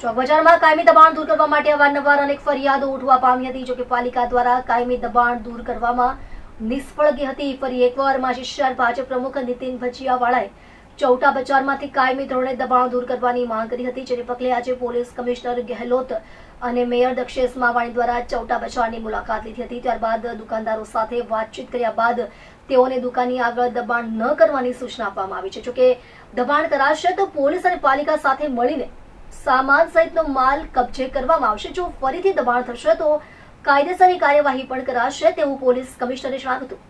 ચોક બજારમાં કાયમી દબાણ દૂર કરવા માટે અવારનવાર અનેક ફરિયાદો ઉઠવા પામી હતી જોકે પાલિકા દ્વારા કાયમી દબાણ દૂર કરવામાં નિષ્ફળ ગઈ હતી. ફરી એકવાર માજી શહેર ભાજપ પ્રમુખ નીતિન ભજીયાવાળાએ ચૌટા બજારમાંથી કાયમી ધોરણે દબાણ દૂર કરવાની માંગ કરી હતી, જેને પગલે આજે પોલીસ કમિશનર ગેહલોત અને મેયર દક્ષેશ માવાણી દ્વારા ચૌટા બજારની મુલાકાત લીધી હતી. ત્યારબાદ દુકાનદારો સાથે વાતચીત કર્યા બાદ તેઓને દુકાનની આગળ દબાણ ન કરવાની સૂચના આપવામાં આવી છે. જોકે દબાણ કરાશે તો પોલીસ અને પાલિકા સાથે મળીને સામાન સહિતનો માલ કબજે કરવામાં આવશે. જો ફરીથી દબાણ થશે તો કાયદેસરની કાર્યવાહી પણ કરાશે તેવું પોલીસ કમિશનરે જણાવ્યું હતું.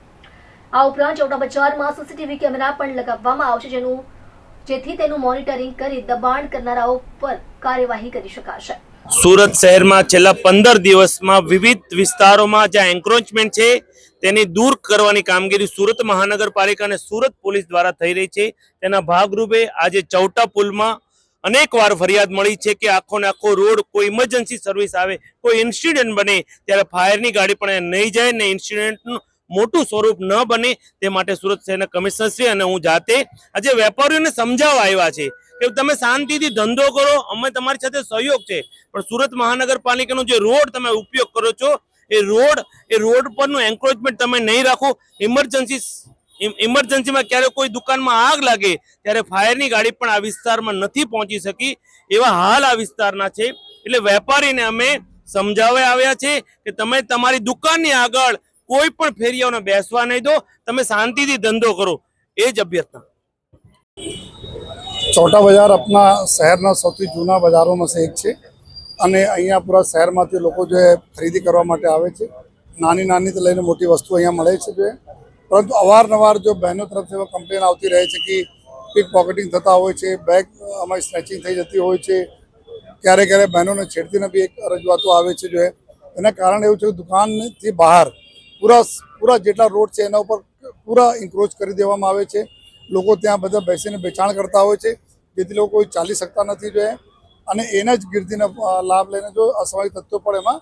આ ઉપરાંત ચોટા બજારમાં સીસીટીવી કેમેરા પણ લગાવવામાં આવશે જેનું જેથી તેનું મોનિટરિંગ કરી દબાણ કરનારાઓ પર કાર્યવાહી કરી શકાશે. સુરત શહેરમાં છેલ્લા પંદર દિવસમાં વિવિધ વિસ્તારોમાં જ્યાં એન્ક્રોચમેન્ટ છે, તેની દૂર કરવાની કામગીરી સુરત મહાનગરપાલિકા અને સુરત પોલીસ દ્વારા થઈ રહી છે. તેના ભાગરૂપે આજે ચૌટા પુલમાં અનેક વાર ફરિયાદ મળી છે કે આખો ને આખો રોડ કોઈ ઇમરજન્સી સર્વિસ આવે, કોઈ ઇન્સિડન્ટ બને, ત્યારે ફાયરની ગાડી પણ નહીં જાય ને ઇન્સિડન્ટનું મોટું સ્વરૂપ ન બને, તે માટે સુરત શહેરના કમિશનરશ્રી અને હું જાતે આજે વેપારીઓને સમજાવવા આવ્યા છે કે તમે શાંતિથી ધંધો કરો, અમે તમારી સાથે સહયોગ છે. પણ સુરત મહાનગરપાલિકાનો જે રોડ તમે ઉપયોગ કરો છો, એ રોડ એ રોડ પરનું એન્ક્રોચમેન્ટ તમે નહીં રાખો ઇમરજન્સી ઇમરજન્સીમાં ક્યારે કોઈ દુકાનમાં આગ લાગે, ત્યારે ફાયરની ગાડી પણ આ વિસ્તારમાં નથી પહોંચી શકી, એવા હાલ આ વિસ્તારના છે. એટલે વેપારીને અમે સમજાવવા આવ્યા છે કે તમે તમારી દુકાનની આગળ કોઈ પણ ફેરિયાઓને બેસવા નહીં દો, તમે શાંતિથી ધંધો કરો. એ જ અભ્યર્થના. ચોટા બજાર આપણા શહેરના સૌથી જૂના બજારોમાં સે એક છે. અને અહીંયા પૂરા શહેરમાંથી લોકો જે ખરીદી કરવા માટે આવે છે. નાની નાનીથી લઈને મોટી વસ્તુ અહીંયા મળે છે જે. પરંતુ અવારનવાર જો બહેનો તરફથી કમ્પ્લેન આવતી રહે છે કે પિક પોકેટિંગ થતા હોય છે બેગ અમારી સ્ટ્રેચિંગ થઈ જતી હોય છે ક્યારેક ક્યારેક બહેનોને છેડતીને બી એક રજૂઆતો આવે છે જો એના કારણે એવું છે કે દુકાનથી બહાર પૂરા પૂરા જેટલા રોડ છે એના ઉપર પૂરા ઇન્ક્રોચ કરી દેવામાં આવે છે. લોકો ત્યાં બધા બેસીને વેચાણ કરતા હોય છે, જેથી લોકો કોઈ ચાલી શકતા નથી જો અને એના જ ગીર્દીનો લાભ લઈને જો અસ્વાભાવિક તત્વો પણ એમાં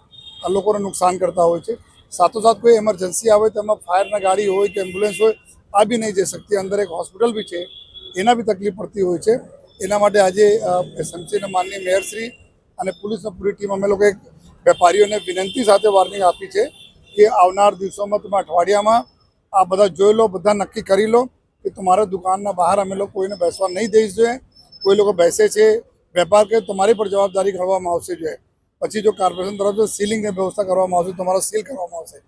લોકોને નુકસાન કરતા હોય છે. સાથોસાથ કોઈ એમરજન્સી આવે તો એમાં ફાયરના ગાડી હોય કે એમ્બ્યુલન્સ હોય, આ બી નહીં જઈ શકતી. અંદર એક હોસ્પિટલ બી છે, એના બી તકલીફ પડતી હોય છે. એના માટે આજે એસએમસીના માનનીય મેયરશ્રી અને પોલીસની પૂરી ટીમ, અમે લોકો એક વેપારીઓને વિનંતી સાથે વાર્નિંગ આપી છે કે આવનાર દિવસોમાં તમે અઠવાડિયામાં આ બધા જોઈ લો, બધા નક્કી કરી લો કે તમારા દુકાનના બહાર અમે લોકો કોઈને બેસવા નહીં દઈ જોઈએ. કોઈ લોકો બેસે છે, વેપાર કે તમારી પર જવાબદારી કરવામાં આવશે જોઈએ. પછી જો કોર્પોરેશન તરફથી સીલિંગની વ્યવસ્થા કરવામાં આવશે, તમારો સીલ કરવામાં આવશે.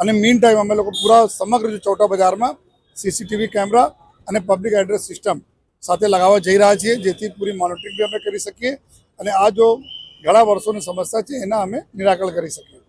અને મીન ટાઈમ અમે લોકો પૂરા સમગ્ર ચોટા બજારમાં સીસીટીવી કેમેરા અને પબ્લિક એડ્રેસ સિસ્ટમ સાથે લગાવવા જઈ રહ્યા છીએ, જેથી પૂરી મોનિટરિંગ બી અમે કરી શકીએ અને આ જો ઘણા વર્ષોની સમસ્યા છે, એના અમે નિરાકરણ કરી શકીએ.